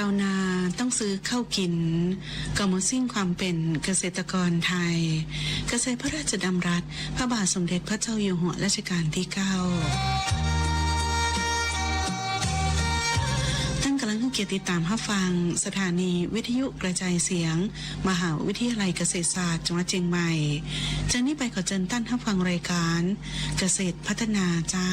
เจ้านาต้องซื้อข้าวกินก็มดสิ้นความเป็นเกษตรกรไทย เกษตรพระราชดำรัส พระบาทสมเด็จพระเจ้าอยู่หัวรัชกาลที่เก้าท่านกำลังเกียรติดตามรับฟัง สถานีวิทยุกระจายเสียง มหาวิทยาลัยเกษตรศาสตร์จังหวัดเชียงใหม่จากนี้ไปขอเชิญท่านรับฟังรายการ เกษตรพัฒนาเจ้า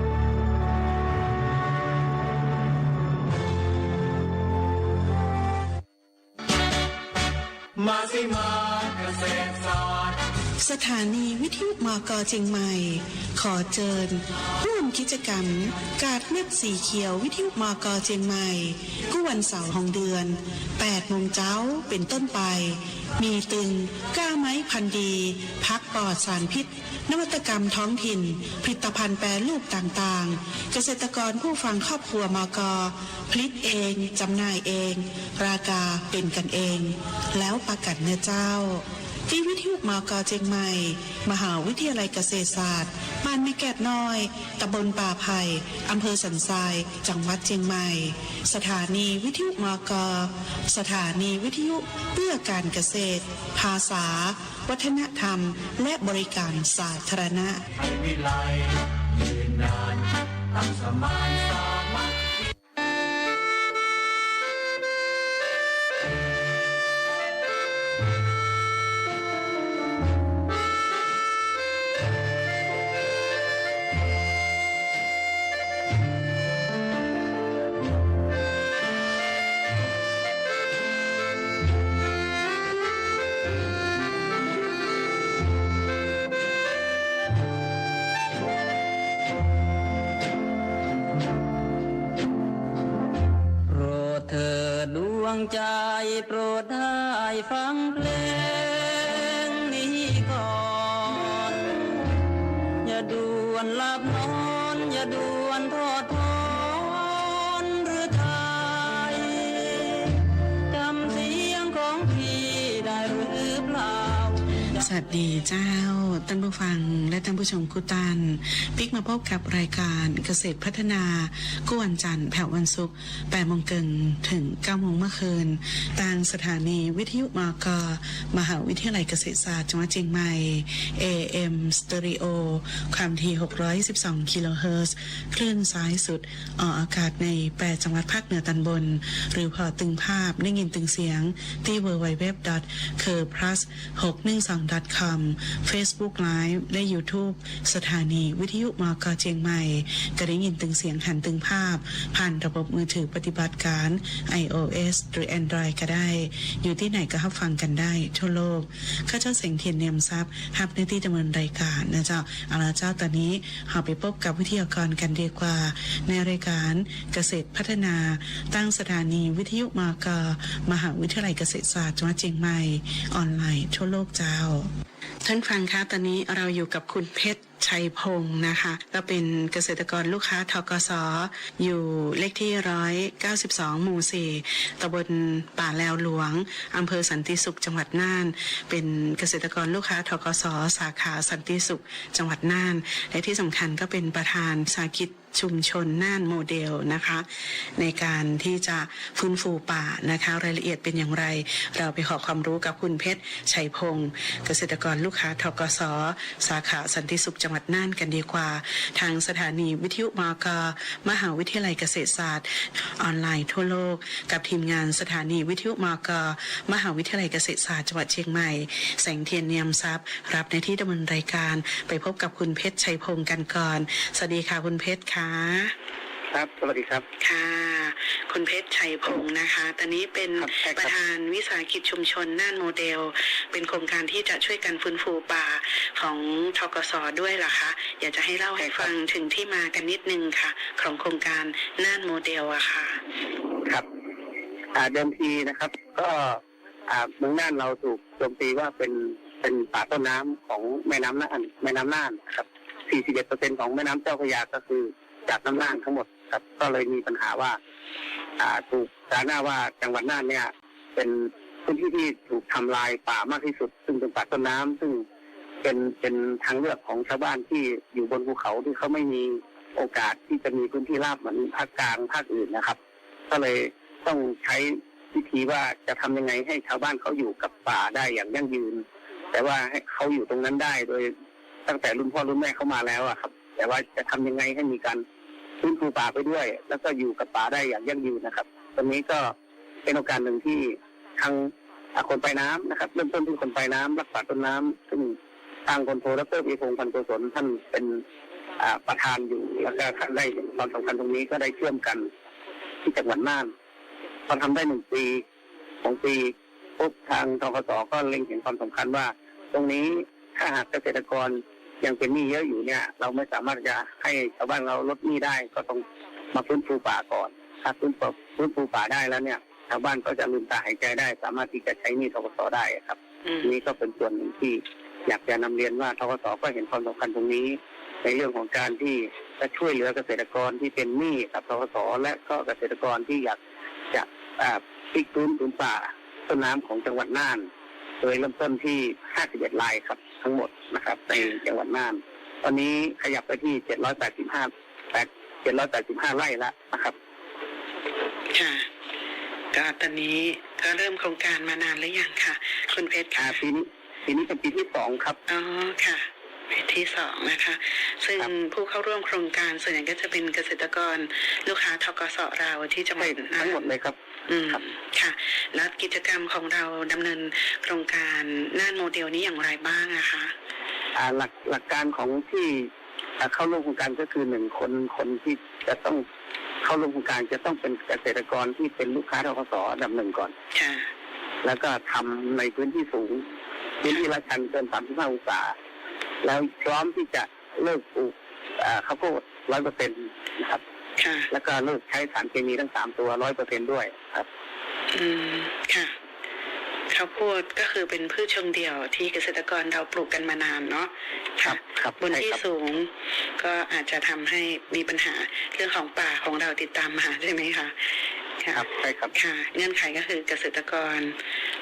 มาสิมาเกษตรศาสตร์ สถานีวิทยุมกเชียงใหม่ ขอเชิญร่วมกิจกรรม กาดเม็ดสีเขียววิทยุมกเชียงใหม่กู้วันเสาร์ของเดือน8โมงเจ้าเป็นต้นไป มีตึงก้าไม้พันดี พักปลอดสารพิษ นวัตกรรมท้องถิ่น ผลิตภัณฑ์แปรรูปต่างๆ เกษตรกรผู้ฟังครอบครัวมกผลิตเองจำหน่ายเอง ราคาเป็นกันเอง แล้วประกันเนื้อเจ้า ที่วิทยุมกเชียงใหม่ มหาวิทยาลัยเกษตรศาสตร์ บ้านแม่แกดน้อย ตำบลป่าไผ่อำเภอสันทราย จังหวัดเชียงใหม่ สถานีวิทยุมกสถานีวิทยุเพื่อการเกษตร ภาษา วัฒนธรรม และบริการสาธารณะไทยวิไลยืนนานตั้งสมานสามัคคี ใจโปรดได้ฟังเพลง สดีเจ้าท่านผู้ฟังและท่านผู้ชมกุตันปิกมาพบกับรายการเกษตรพัฒนากู้วันจันทร์แผ่ววันศุกร์8โมงเกิงถึง9โมงเมื่อคืนทางสถานีวิทยุมกมหาวิทยาลัยเกษตรศาสตร์จังหวัดเชียงใหม่ AM Stereo ความถี่612กิโลเฮิรตซ์คลื่นซ้ายสุดออกอากาศใน8จังหวัดภาคเหนือตอนบน หรือพอตึงภาพได้ยินตึงเสียงที่ www. c u r plus 612 com Facebook Live และ YouTube สถานีวิทยุมกเชียงใหม่ก็ได้ยินตึงเสียงหันตึงภาพ ผ่านระบบมือถือปฏิบัติการ iOS หรือ Android ก็ได้ อยู่ที่ไหนก็รับฟังกันได้ ทั่วโลกข้าเจ้าเสียงเทียนเนียมทรัพย์ฮับในที่ดำเนินรายการนะเจ้าเอาละเจ้าตอนนี้เราไปพบกับวิทยากรกันดีกว่า ในรายการเกษตรพัฒนา ตั้งสถานีวิทยุมกมหาวิทยาลัยเกษตรศาสตร์จังหวัดเชียงใหม่ ออนไลน์ทั่วโลกเจ้า ท่านฟังคะตอนนี้เราอยู่กับคุณเพชร ชัยพงศ์นะคะ ก็เป็นเกษตรกรลูกค้าทกสอยู่เลขที่ร้อยเก้าสิบสองหมู่สี่ตำบลป่าแลวหลวงอำเภอสันติสุขจังหวัดน่าน เป็นเกษตรกรลูกค้าทกสสาขาสันติสุขจังหวัดน่าน และที่สำคัญก็เป็นประธานสากิจชุมชนน่านโมเดลนะคะ ในการที่จะฟื้นฟูป่านะคะ รายละเอียดเป็นอย่างไร เราไปขอความรู้กับคุณเพชรชัยพงศ์เกษตรกรลูกค้าทกสสาขาสันติสุขจังงหวัดน่านกันดีกว่า ทางสถานีวิทยุมกมหาวิทยาลัยเกษตรศาสตร์ ออนไลน์ทั่วโลก กับทีมงานสถานีวิทยุมกมหาวิทยาลัยเกษตรศาสตร์จังหวัดเชียงใหม่ แสงเทียนเนียมทรัพย์ รับในที่ดำเนินรายการไปพบกับคุณเพชรชัยพงศ์กันก่อน สวัสดีค่ะคุณเพชรค่ะ ครับ สวัสดีครับ ค่ะ คุณเพชรชัยพงศ์นะคะ ตอนนี้เป็นครับใช่ครับประธานวิสาหกิจชุมชนน่านโมเดล เป็นโครงการที่จะช่วยกันฟื้นฟูป่าของทกสด้วยล่ะคะ อยากจะให้เล่าให้ฟังถึงที่มากันนิดนึงค่ะ ของโครงการน่านโมเดลอะค่ะ ครับอ่าเดิมทีนะครับ ก็อ่าเมืองน่านเราถูกโจมตีว่าเป็นเป็นป่าต้นน้ำของแม่น้ำน่านแม่น้ำน่านนะครับ 41%ของแม่น้ำเจ้าพระยาก็คือจากน้ำน่านทั้งหมดครับ ก็เลยมีปัญหาว่าอ่า ถูกด่าหน้าว่าจังหวัดน่านเนี่ย เป็นพื้นที่ที่ถูกทำลายป่ามากที่สุด ซึ่งเป็นป่าต้นน้ำซึ่งเป็นเป็นทางเลือกของชาวบ้านที่อยู่บนภูเขาที่เขาไม่มีโอกาสที่จะมีพื้นที่ราบเหมือนภาคกลางภาคอื่นนะครับ ก็เลยต้องใช้วิธีว่าจะทำยังไงให้ชาวบ้านเขาอยู่กับป่าได้อย่างยั่งยืน แต่ว่าให้เขาอยู่ตรงนั้นได้โดยตั้งแต่รุ่นพ่อรุ่นแม่เขามาแล้วอะครับ แต่ว่าจะทำยังไงให้มีการ ฟื้นฟูป่าไปด้วย แล้วก็อยู่กับป่าได้อย่างยั่งยืนนะครับ ตรงนี้ก็เป็นโอกาสหนึ่งที่ทางคนไปน้ำนะครับ เริ่มต้นที่คนไปน้ำรักษาต้นน้ำซึ่งทางคนโทรดรปีพงพันโกศลท่านเป็นประธานอยู่แล้วก็ได้ความสำคัญตรงนี้ก็ได้เชื่อมกันที่จังหวัดน่านพอทำได้หนึ่งปีสองปีปุ๊บทางทกสก็เล็งเห็นความสำคัญว่า ตรงนี้ถ้าหากเกษตรกร ยังเป็นหนี้เยอะอยู่เนี่ย เราไม่สามารถจะให้ชาวบ้านเราลดหนี้ได้ก็ต้องมาฟื้นฟูป่าก่อน ถ้าฟื้นฟูฟื้นฟูป่าได้แล้วเนี่ยชาวบ้านก็จะลืมตาหายใจได้ สามารถที่จะใช้หนี้ทกสได้ครับอืมนี่ก็เป็นส่วนหนึ่งที่อยากจะนำเรียนว่าทกสก็เห็นความสำคัญตรงนี้ ในเรื่องของการที่จะช่วยเหลือเกษตรกรที่เป็นหนี้กับทกสและก็เกษตรกรที่อยากจะอ่าพลิกฟื้นผืนป่าต้นน้ำของจังหวัดน่าน โดยเริ่มต้นที่ 51รายครับ ทั้งหมดนะครับ ในจังหวัดน่าน ตอนนี้ขยับไปที่ 785 8 785 ไร่แล้วนะครับ ค่ะก็ตอนนี้ก็เริ่มโครงการมานานหรือยังค่ะคุณเพชรอ่าค่ะปีนี้ปีนี้เป็นปีที่สองครับ อ๋อค่ะเพจที่สองนะคะ ซึ่งครับผู้เข้าร่วมโครงการส่วนใหญ่ก็จะเป็นเกษตรกรลูกค้าทกสเราที่จังหวัใช่ดน่านทั้งหมดเลยครับ อืมครับค่ะ แล้วกิจกรรมของเราดำเนินโครงการน่านโมเดลนี้อย่างไรบ้างอะคะ อ่าหลักหลักการของที่อ่าเข้าร่วมโครงการก็คือหนึ่งคนคนที่จะต้องเข้าร่วมโครงการจะต้องเป็นเกษตรกรที่เป็นลูกค้าทกสอันดับหนึ่งก่อน ค่ะ แล้วก็ทำในพื้นที่สูง พื้นที่ละชันเกิน 35 องศา แล้วพร้อมที่จะเลิกปลูกอ่าข้าวโพดร้อยเปอร์เซ็นต์นะครับ ค่ะ แล้วก็เลิกใช้สารเคมีทั้งสามตัวร้อยเปอร์เซ็นด้วยครับ อืมค่ะข้าวโพดก็คือเป็นพืชเชิงเดี่ยวที่เกษตรกรเราปลูกกันมานานเนาะครับครับบนใช่ที่ครับสูงก็อาจจะทำให้มีปัญหาเรื่องของป่าของเราติดตามมาใช่ไหมคะะครับใช่ครับค่ะ เงื่อนไขก็คือเกษตรกร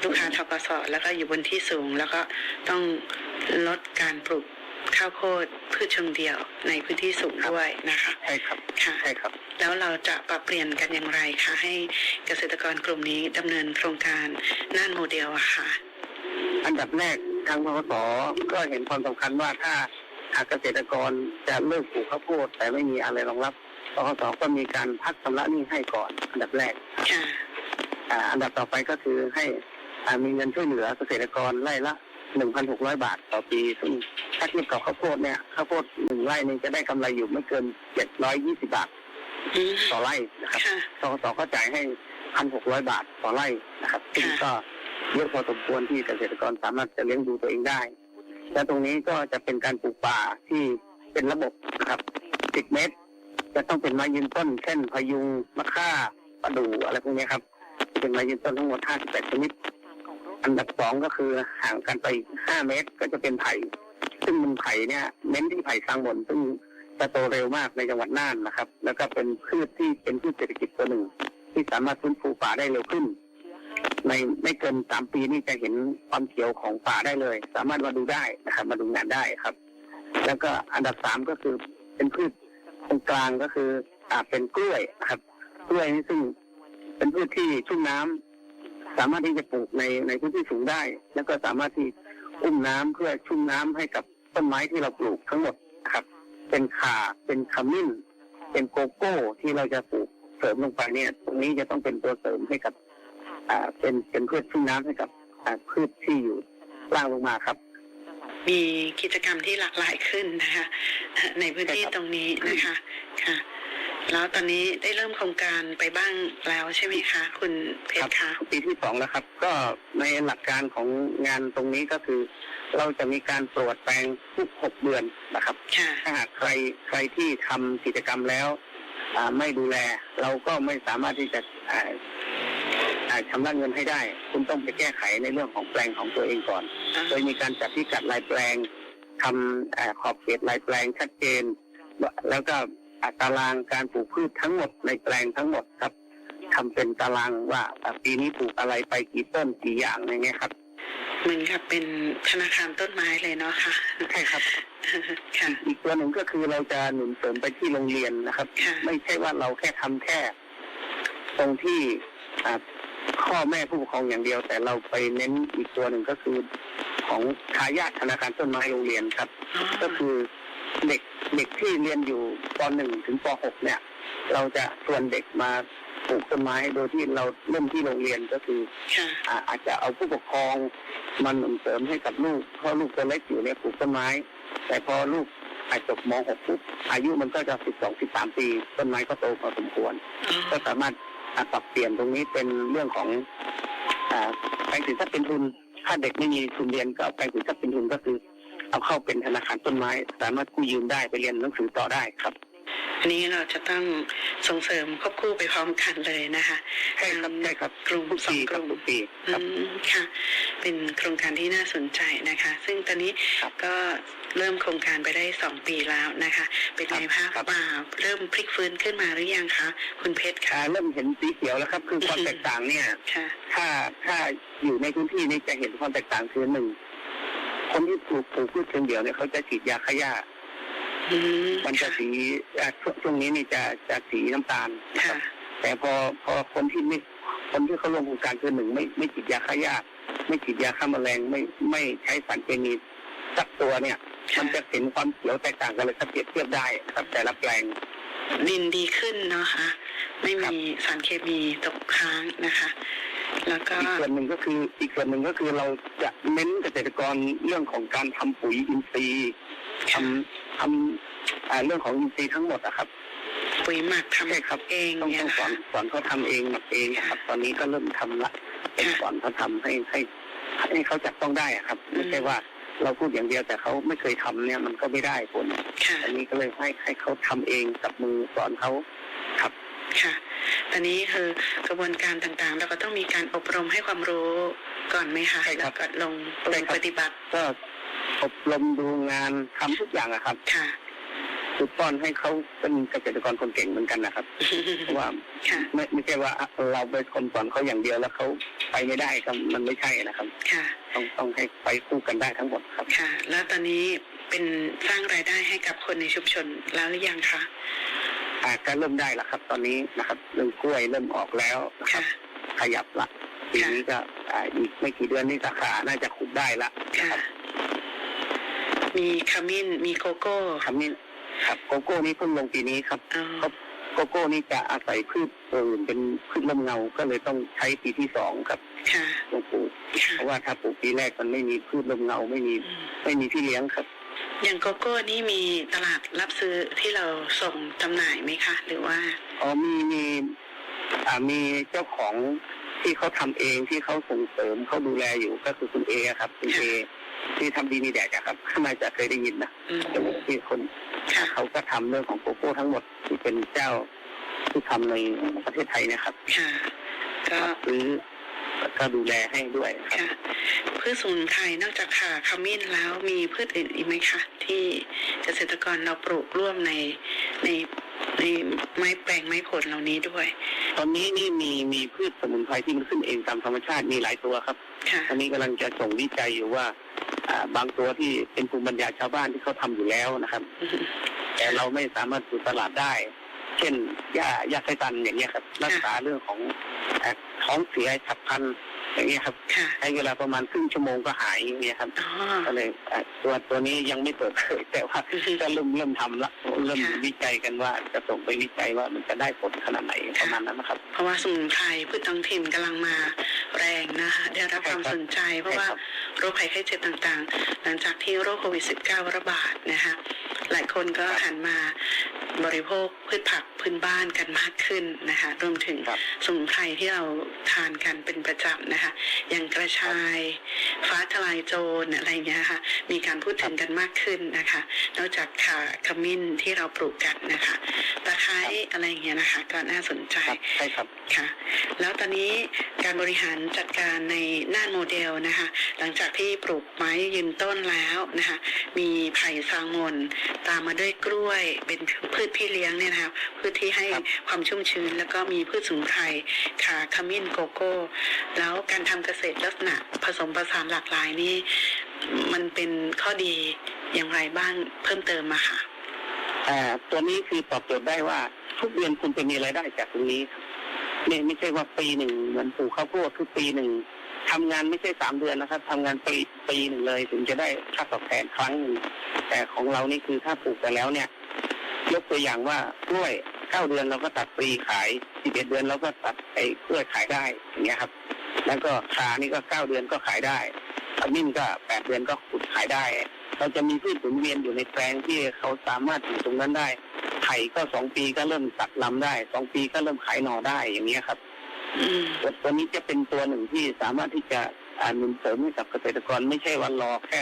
ลูกค้าทกสแล้วก็อยู่บนที่สูง แล้วก็ต้องลดการปลูกข้าวโพด พืชเชิงเดี่ยวในพื้นที่สูงด้วยนะคะใช่ครับค่ะใช่ครับ แล้วเราจะปรับเปลี่ยนกันอย่างไรคะให้เกษตรกรกลุ่มนี้ดำเนินโครงการน่านโมเดลอะค่ะ อันดับแรกทางพกสก็เห็นความสำคัญว่าถ้าหากเกษตรกรจะเลิกปลูกข้าวโพดแต่ไม่มีอะไรรองรับพกสก็มีการพักชำระหนี้ให้ก่อน อันดับแรกค่ะอ่าอันดับต่อไปก็คือให้อ่ามีเงินช่วยเหลือเกษตรกรไร่ละ1,600บาทต่อปีซึ่ง ถ้าเทียบกับข้าวโพดเนี่ยข้าวโพดหนึ่งไร่นี่จะได้กำไรอยู่ไม่เกิน720บาทอืมต่อไร่นะครับค่ะทกสก็จ่ายให้1,600บาทต่อไร่นะครับซึ่งก็เยอะพอสมควรที่เกษตรกรสามารถจะเลี้ยงดูตัวเองได้ และตรงนี้ก็จะเป็นการปลูกป่าที่เป็นระบบนะครับ10เมตร จะต้องเป็นไม้ยืนต้น เช่นพยุงมะค่าประดู่อะไรพวกนี้ครับ เป็นไม้ยืนต้นทั้งหมด58ชนิด อันดับสองก็คือห่างกันไปห้าเมตรก็จะเป็นไผ่ ซึ่งมันไผ่เนี่ยเน้นที่ไผ่สร้างบนซึ่งจะโตเร็วมากในจังหวัดน่านนะครับ แล้วก็เป็นพืชที่เป็นพืชเศรษฐกิจตัวหนึ่ง ที่สามารถฟื้นฟูป่าได้เร็วขึ้น ในไม่เกินสามปีนี่จะเห็นความเขียวของป่าได้เลย สามารถมาดูได้นะครับ มาดูงานได้ครับ แล้วก็อันดับสามก็คือเป็นพืชตรงกลางก็คืออ่าเป็นกล้วยนะครับกล้วยนี่ซึ่งเป็นพืชที่ชุ่มน้ำสามารถที่จะปลูกในในพื้นที่สูงได้ แล้วก็สามารถที่อุ้มน้ำเพื่อชุ่มน้ำให้กับ ต้นไม้ที่เราปลูกทั้งหมดครับ เป็นข่าเป็นขมิ้น เป็นโกโก้ที่เราจะปลูกเสริมลงไปเนี่ย ตรงนี้จะต้องเป็นตัวเสริมให้กับ อ่าเป็นเป็นพืชชุ่มน้ำให้กับอ่าพืชที่อยู่ล่างลงมาครับ มีกิจกรรมที่หลากหลายขึ้นนะคะ ในพื้นที่ตรงนี้นะคะ ค่ะ แล้วตอนนี้ได้เริ่มโครงการไปบ้างแล้วใช่ไหมคะ คุณเพชรคะปีที่สองแล้วครับ ก็ในหลักการของงานตรงนี้ก็คือ เราจะมีการตรวจแปลงทุกหกเดือนนะครับค่ะถ้าหากใครใครที่ทำกิจกรรมแล้วอ่าไม่ดูแล เราก็ไม่สามารถที่จะอ่าอ่าชำระเงินให้ได้ คุณต้องไปแก้ไขในเรื่องของแปลงของตัวเองก่อน โดยมีการจัดพิกัดลายแปลงทำอ่าขอบเขตลายแปลงชัดเจน แล้วก็อั ตารางการปลูกพืชทั้งหมดในแปลงทั้งหมดครับทำเป็นตารางว่าอ่าปีนี้ปลูกอะไรไปกี่ต้นกี่อย่างอย่างเงี้ยครับเหมือนกับเป็นธนาคารต้นไม้เลยเนาะค่ะใช่ครับค่ะอีกตัวหนึ่งก็คือเราจะหนุนเสริมไปที่โรงเรียนนะครับค่ะไม่ใช่ว่าเราแค่ทำแค่ ตรงที่อ่าพ่อแม่ผู้ปกครองอย่างเดียว แต่เราไปเน้นอีกตัวหนึ่งก็คือของทายาทธนาคารต้นไม้โรงเรียนครับอ๋อก็คือ เด็กเด็กที่เรียนอยู่ป .1 ถึงป .6 เนี่ย เราจะชวนเด็กมาปลูกต้นไม้โดยที่เราเริ่มที่โรงเรียนก็คือค่ะอ่าอาจจะเอาผู้ปกครองมันหนุนเสริมให้กับลูกเพราะลูกตัวเล็กอยู่เนี่ยปลูกต้นไม้ แต่พอลูกอาจจบม .6 ปุ๊บอายุมันก็จะ 12 13 ปี ต้นไม้ก็โตพอสมควรอ๋อก็สามารถอ่าปรับเปลี่ยนตรงนี้เป็นเรื่องของอ่าแปลงสินทรัพย์เป็นทุน ถ้าเด็กไม่มีทุนเรียนก็เอาแปลงสินทรัพย์เป็นทุนก็คือ เอาเข้าเป็นธนาคารต้นไม้ สามารถกู้ยืมได้ไปเรียนหนังสือต่อได้ครับอันนี้เราจะต้องส่งเสริมควบคู่ไปพร้อมกันเลยนะคะใช่ครับใช่ครับกลุ่มทุกสอปีงคกรับลุ่มทุกปีครับอืมค่ะ เป็นโครงการที่น่าสนใจนะคะ ซึ่งตอนนี้ครับก็เริ่มโครงการไปได้สองปีแล้วนะคะ เป็นไงครัภาบพครับป่าเริ่มพลิกฟื้นขึ้นมาหรือยังคะ คุณเพชรคะอ่าเริ่มเห็นสีเขียวแล้วครับ คือความแตกต่างเนี่ยค่ะถ้าถ้าอยู่ในพื้นที่นี้จะเห็นความแตกต่างคือหนึ่ง คนที่ปลูกปลูกพืชเชิงเดี่ยวเนี่ยเขาจะฉีดยาฆ่าหญ้าอืมมันจะค่ะสีอ่าช่วงช่วงนี้นี่จะจะสีน้ำตาลนะคค่ะรับแต่พอพอคนที่ไม่คนที่เขาลงโครงการคือหนึ่งไม่ไม่ฉีดยาฆ่าหญ้าไม่ฉีดยาฆ่าแมลงไม่ไม่ใช้สารเคมีสักตัวเนี่ย มันจะเห็นความเขียวแตกต่างกันเลยครับเปรียบเทียบได้ครับแต่ละแปลงดินดีขึ้นเนาะคะไม่มีสารเคมีตกค้างนะคะ แล้วก็อีกส่วนหนึ่งก็คืออีกส่วนหนึ่งก็คือเราจะเน้นเกษตรกรเรื่องของการทำปุ๋ยอินทรีย์ทำทำอ่าเรื่องของอินทรีย์ทั้งหมดอะครับ ปุ๋ยหมักทำใช่ครับเองต้องเนี่ยต้องนะสอคะนสอนเขาทำเองเองนะครับ ตอนนี้ก็เริ่มทำละเป็นค่ะสอนเขาทำให้ให้ให้เขาจับต้องได้อะครับอืมไม่ใช่ว่าเราพูดอย่างเดียวแต่เขาไม่เคยทำเนี่ยมันก็ไม่ได้ผลค่ะอันนี้ก็เลยให้ให้เขาทำเองกับมือสอนเขาครับ ค่ะ ตอนนี้คือกระบวนการต่างๆ เราก็ต้องมีการอบรมให้ความรู้ก่อนไหมคะใช่ครัแล้บวก็ลงใช่ลงครับปฏิบัติก็อบรมดูงานทำทุกอย่างอะครับค่ะ ฝึกป้อนให้เขาเป็นเกษตรกรคนเก่งเหมือนกันนะครับ เพราะว่าค่ะไม่ไม่ใช่ว่าเราไปคนสอนเขาอย่างเดียวแล้วเขาไปไม่ได้ครับมันไม่ใช่นะครับ ค่ะ ต้องต้องให้ไปคู่กันได้ทั้งหมดครับ ค่ะ แล้วตอนนี้เป็นสร้างรายได้ให้กับคนในชุมชนแล้วหรือยังคะ อาจจะเริ่มได้แล้วครับ ตอนนี้นะครับ เรื่องกล้วยเริ่มออกแล้วนะครับค่ะขยับละปีนี้ก็อ่าอีกไม่กี่เดือนนี้สาขาน่าจะขุดได้ละนะค่ะครับมีขมิ้นมีโกโก้คำนี้ครับโกโก้นี่เพิ่งลงปีนี้ครับอ๋อครับโกโก้นี่จะอาศัยพืชตัวอื่นเป็นพืชลมเงา ก็เลยต้องใช้ปีที่สองครับค่ะลงปลูกค่ะเพราะว่าถ้าปลูกปีแรกมันไม่มีพืชลมเงาไม่มีอืมไม่มีที่เลี้ยงครับ อย่างโกโก้นี่มีตลาดรับซื้อที่เราส่งจำหน่ายไหมคะ หรือว่าอ๋อมีมีอ่ามีเจ้าของที่เขาทำเองที่เขาส่งเสริมเขาดูแลอยู่ก็คือคุณเอครับคุณเอที่ทำดีมีแดกอะครับน่าจะเคยได้ยินนะอืมที่คนค่ะเขาก็ทำเรื่องของโกโก้ทั้งหมดที่เป็นเจ้าที่ทำในประเทศไทยนะครับค่ะ ก็ซื้อ ก็ดูแลให้ด้วยครับค่ะพืชสมุนไพรนอกจากข่าขมิ้นแล้วมีพืชอื่นอีกไหมคะ ที่เกษตรกรเราปลูกร่วมในในในไม้แปลงไม้ผลเหล่านี้ด้วย ตอนนี้นี่มีมีพืชสมุนไพรที่มันขึ้นเองตามธรรมชาติมีหลายตัวครับค่ะตอนนี้กำลังจะส่งวิจัยอยู่ว่าอ่าบางตัวที่เป็นภูมิปัญญาชาวบ้านที่เขาทำอยู่แล้วนะครับอือฮึแต่เราไม่สามารถสู่ตลาดได้ เช่นยายาไซตันอย่างเงี้ยครับ รักษาเรื่องของเอ่อ ท้องเสียฉับพลันอย่างเงี้ยครับค่ะ ใช้เวลาประมาณครึ่งชั่วโมงก็หายอย่างเงี้ยครับอ๋อ ก็เลยเอ่อตัวตัวนี้ยังไม่เปิดเผยแต่ว่าอือฮึก็เริ่มเริ่มทำละเริ่มค่ะ วิจัยกันว่าจะส่งไปวิจัยว่ามันจะได้ผลขนาดไหนประมาณนั้นนะครับ เพราะว่าสมุนไพรพืชท้องถิ่นกำลังมาแรงนะคะ ได้รับความสนใจ เพราะว่าใช่ครับ โรคภัยไข้เจ็บต่างๆ หลังจากที่โรคโควิด -19 ระบาดนะคะ หลายคนก็หันมาบริโภคพืชผักพื้นบ้านกันมากขึ้นนะคะรวมถึงครับสมุนไพรที่เราทานกันเป็นประจำนะคะอย่างกระชายฟ้าทลายโจรอะไรอย่างเงี้ยค่ะมีการพูดถึงกันมากขึ้นนะคะนอกจากข่าขมิ้นที่เราปลูกกันนะคะตะไคร้อะไรอย่างเงี้ยนะคะก็น่าสนใจครับใช่ครับค่ะ แล้วตอนนี้การบริหารจัดการในน่านโมเดลนะคะ หลังจากที่ปลูกไม้ยืนต้นแล้วนะคะมีไผ่ซางมนตามมาด้วยกล้วย เป็นพืชพี่เลี้ยงเนี่ยนะคะพืชที่ให้ครับความชุ่มชื้น แล้วก็มีพืชสมุนไพรขาขมิ้นโกโก้ แล้วการทำเกษตรลักษณะผสมผสานหลากหลายนี่มันเป็นข้อดีอย่างไรบ้างเพิ่มเติมมาค่ะอ่าตัวนี้คือตอบโจทย์ได้ว่าทุกเดือนคุณจะมีรายได้จากตรงนี้ครับไม่ไม่ใช่ว่าปีหนึ่งเหมือนปลูกข้าวโพดคือปีหนึ่ง ทำงานไม่ใช่สามเดือนนะครับทำงานปีปีหนึ่งเลย ถึงจะได้ค่าตอบแทนครั้งหนึ่งแต่ของเรานี่คือถ้าปลูกไปแล้วเนี่ย ยกตัวอย่างว่ากล้วยเก้าเดือนเราก็ตัดปลีขายสิบเอ็ดเดือนเราก็ตัดไอ้กล้วยขายได้อย่างเงี้ยครับ แล้วก็ขานี่ก็เก้าเดือนก็ขายได้ขมิ้นก็แปดเดือนก็ขุดขายได้ เราจะมีพืชหมุนเวียนอยู่ในแปลงที่เขาสามารถอยู่ตรงนั้นได้ไผ่ก็สองปีก็เริ่มตัดลำได้สองปีก็เริ่มขายหน่อได้อย่างเงี้ยครับ ตัวตัวนี้จะเป็นตัวหนึ่งที่สามารถที่จะอ่าหนุนเสริมให้กับเกษตรกรไม่ใช่ว่ารอแค่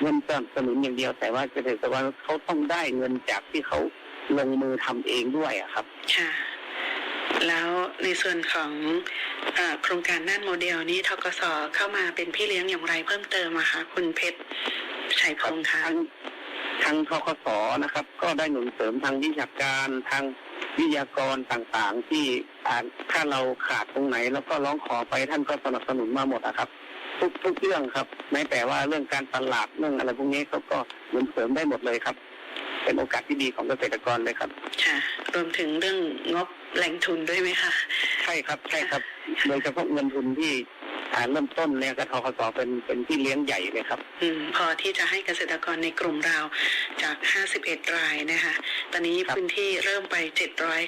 เงินสนับสนุนอย่างเดียว แต่ว่าเกษตรกรเขาต้องได้เงินจากที่เขาลงมือทำเองด้วยอะครับค่ะแล้วในส่วนของเออโครงการน่านโมเดลนี้ทกสเข้ามาเป็นพี่เลี้ยงอย่างไรเพิ่มเติมอะคะคุณเพชรชัยพงษ์คะทางทางทกสนะครับ ก็ได้หนุนเสริมทางวิชาการทางวิทยากรต่างๆ ที่ อ่าถ้าเราขาดตรงไหนแล้วก็ร้องขอไปท่านก็สนับสนุนมาหมดนะครับ ทุกทุกเรื่องครับแม้แต่ว่าเรื่องการตลาดเรื่องอะไรพวกนี้เขาก็หนุนเสริมได้หมดเลยครับ เป็นโอกาสที่ดีของเกษตรกรเลยครับค่ะรวมถึงเรื่องงบแหล่งทุนด้วยไหมคะใช่ครับใช่ครับ โดยเฉพาะเงินทุนที่ อ่าเริ่มต้นเนี่ยก็ทกสเป็นเป็นที่เลี้ยงใหญ่เลยครับอืมพอที่จะให้เกษตรกรในกลุ่มเราจาก 51 รายนะคะ ตอนนี้ครับพื้นที่เริ่มไป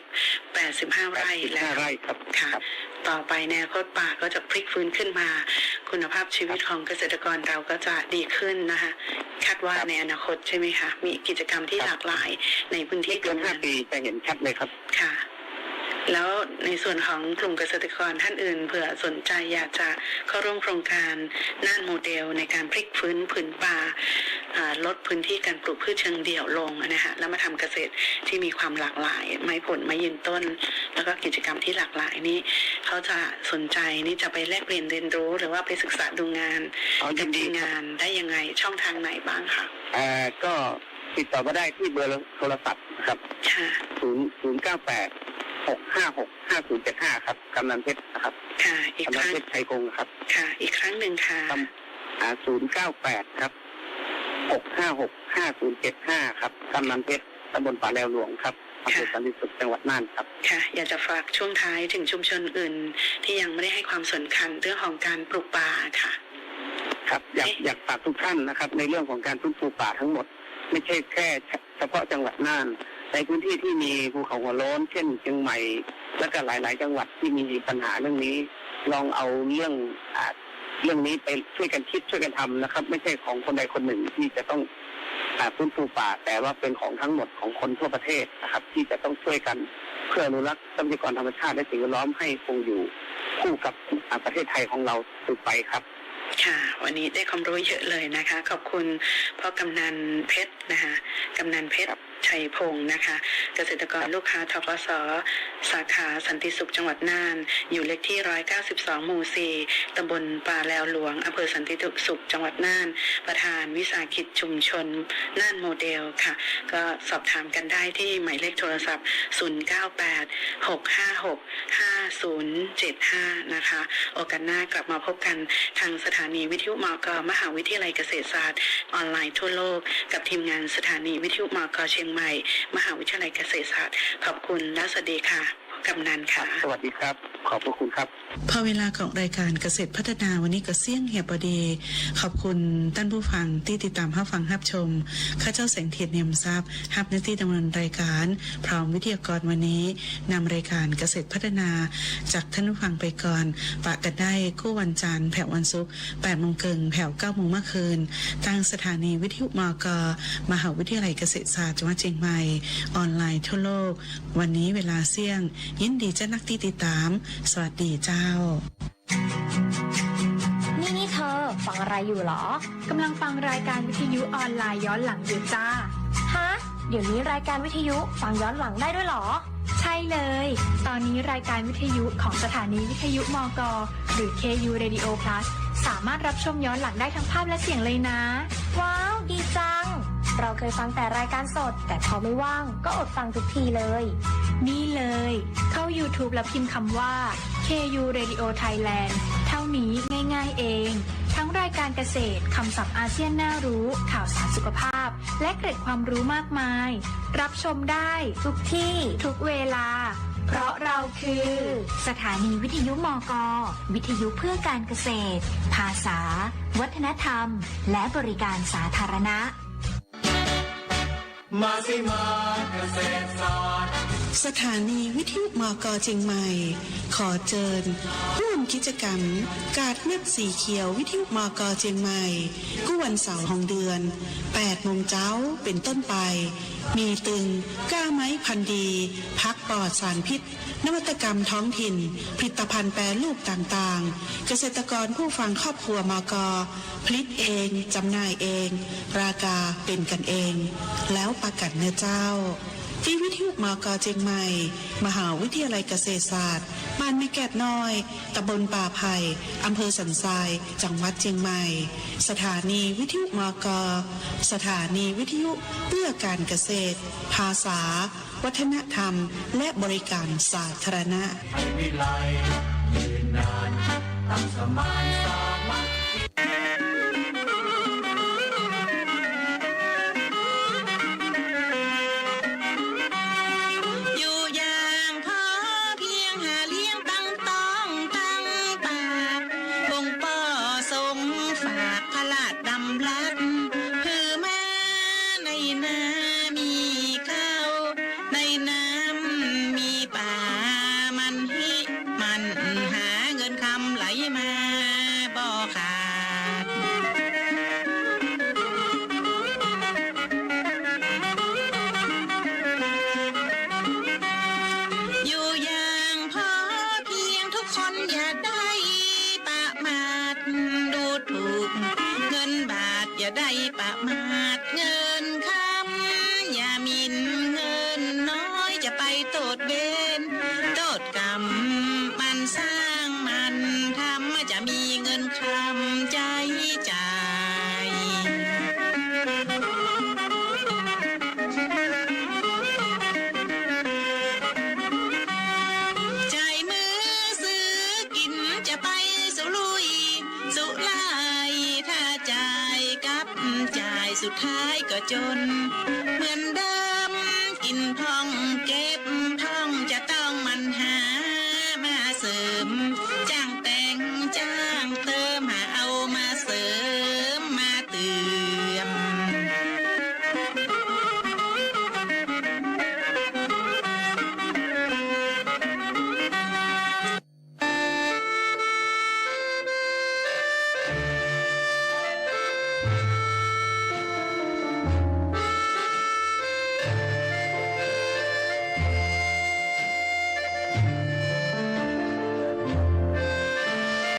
785 ไร่แล้ว85ไร่ครับค่ะครับต่อไปแนวโคตป่าก็จะพลิกฟื้นขึ้นมา คุณภาพชีวิตของเกษตรกรเราก็จะดีขึ้นนะคะ คาดว่าครับในอนาคตใช่ไหมคะ มีกิจกรรมที่ครับหลากหลายในพื้นที่ไม่เกินห้าปีจะเห็นชัดเลยครับค่ะ แล้วในส่วนของกลุ่มเกษตรกรท่านอื่นเผื่อสนใจอยากจะเข้าร่วมโครงการน่านโมเดลในการพลิกฟื้นผืนป่าอ่าลดพื้นที่การปลูกพืชเชิงเดี่ยวลงนะคะแล้วมาทำเกษตรที่มีความหลากหลาย ไม้ผลไม้ยืนต้น แล้วก็กิจกรรมที่หลากหลายนี่เขาจะสนใจนี่จะไปแลกเปลี่ยนเรียนรู้หรือว่าไปศึกษาดูงานเอายิกับนดีทีมครับงานได้ยังไงช่องทางไหนบ้างคะอ่าก็ติดต่อมาได้ที่เบอร์โทรศัพท์ครับ ค่ะ ศูนย์ศูนย์เก้าแปด หกห้าหกห้าศูนย์เจ็ดห้าครับกำนันเพชรนะครับค่ะ อีกกำคนันรั้ง เพชรชัยคงครับค่ะ อีกครั้งหนึ่งค่ะครับอ่าศูนย์เก้าแปดครับหกห้าหกห้าศูนย์เจ็ดห้าครับกำนันเพชรตำบลป่าแลวหลวงครับอำเภอสันติสุขจังหวัดน่านครับ ค่ะ อยากจะฝากช่วงท้ายถึงชุมชนอื่น ที่ยังไม่ได้ให้ความสำคัญเรื่องของการปลูกป่าค่ะ ครับอยากอยากฝากทุกท่านนะครับ ในเรื่องของการฟื้นฟูป่าทั้งหมด ไม่ใช่แค่เฉพาะจังหวัดน่าน ในพื้นที่ที่มีภูเขาหัวโล้นเช่นเชียงใหม่ และก็หลาย ๆ จังหวัดที่มีปัญหาเรื่องนี้ ลองเอาเรื่องอเรื่องนี้ไปช่วยกันคิดช่วยกันทำนะครับ ไม่ใช่ของคนใดคนหนึ่งที่จะต้องอ่าฟื้นฟูป่า แต่ว่าเป็นของทั้งหมดของคนทั่วประเทศนะครับ ที่จะต้องช่วยกันเพื่ออนุรักษ์ทรัพยากรธรรมชาติและสิ่งแวดล้อมให้คงอยู่คู่กับประเทศไทยของเราสืบไปครับค่ะวันนี้ได้ความรู้เยอะเลยนะคะ ขอบคุณพ่อกำนันเพชรนะคะกำนันเพชร ชัยพงศ์นะคะ เกษตรกรลูกค้าทกสสาขาสันติสุขจังหวัดน่าน อยู่เลขที่ 192 หมู่ 4 ตำบลป่าแลวหลวง อำเภอสันติสุขจังหวัดน่าน ประธานวิสาหกิจชุมชนน่านโมเดลค่ะ ก็สอบถามกันได้ที่หมายเลขโทรศัพท์ 098 656 5075 นะคะ โอกาสหน้ากลับมาพบกันทางสถานีวิทยุมกมหาวิทยาลัยเกษตรศาสตร์ ออนไลน์ทั่วโลก กับทีมงานสถานีวิทยุมกเชียงใหม่ มหาวิทยาลัยเกษตรศาสตร์ ขอบคุณและสวัสดีค่ะ กำนันค่ะ สวัสดีครับ ขอบพระคุณครับ พอเวลาของรายการเกษตรพัฒนาวันนี้ก็เสี่ยงเหียบดี ขอบคุณท่านผู้ฟังที่ติดตามรับฟังรับชม ข้าเจ้าแสงเทียนเนียมทรัพย์ฮับหน้าที่ดำเนินรายการ พร้อมวิทยากรวันนี้นำรายการเกษตรพัฒนา จากท่านผู้ฟังไปก่อน ปะกันได้คู่วันจันทร์แผ่ววันศุกร์8โมงเกิงแผ่ว9โมงเมื่อคืนทางสถานีวิทยุมกมหาวิทยาลัยเกษตรศาสตร์จังหวัดเชียงใหม่ ออนไลน์ทั่วโลก วันนี้เวลาเสี่ยงยินดีเจ้านักที่ติดตาม สวัสดีเจ้า นี่นี่เธอ ฟังอะไรอยู่เหรอ กำลังฟังรายการวิทยุออนไลน์ย้อนหลังอยู่จ้า ฮะ เดี๋ยวนี้รายการวิทยุฟังย้อนหลังได้ด้วยเหรอ ใช่เลย ตอนนี้รายการวิทยุของสถานีวิทยุมก หรือ KU Radio Plus สามารถรับชมย้อนหลังได้ทั้งภาพและเสียงเลยนะ ว้าว ดีจัง เราเคยฟังแต่รายการสด แต่พอไม่ว่างก็อดฟังทุกทีเลย นี่เลย เข้า YouTube แล้วพิมพ์คำว่า KU Radio Thailand เท่านี้ง่ายๆเอง ทั้งรายการเกษตรคำศัพท์อาเซียนน่ารู้ ข่าวสารสุขภาพ และเกร็ดความรู้มากมาย รับชมได้ทุกที่ทุกเวลา เพราะเราคือ สถานีวิทยุมก วิทยุเพื่อการเกษตร ภาษา วัฒนธรรม และบริการสาธารณะ มาสิมาเกษตรศาสตร์ สถานีวิทยุมกเชียงใหม่ ขอเชิญร่วมกิจกรรม การดเม็ดสีเขียววิทยุมกเชียงใหม่กู้วันเสาร์ของเดือน8โมงเจ้าเป็นต้นไป มีตึงก้าไม้พันดี พักปลอดสารพิษ นวัตกรรมท้องถิ่น ผลิตภัณฑ์แปรรูปต่างๆ เกษตรกรผู้ฟังครอบครัวมกผลิตเองจำหน่ายเอง ราคาเป็นกันเอง แล้วประกันเนื้อเจ้า ที่วิทยุมกเชียงใหม่ มหาวิทยาลัยเกษตรศาสตร์ บ้านแม่แกดน้อย ตำบลป่าไผ่อำเภอสันทราย จังหวัดเชียงใหม่ สถานีวิทยุมกสถานีวิทยุเพื่อการเกษตร ภาษา วัฒนธรรม และบริการสาธารณะให้วิไลยืนนานตั้งสมานสาำ จะไปสุลุย สุไลถ้าจ่ายกับจ่ายสุดท้ายก็จน เหมือนเดิมกินทองเก็บ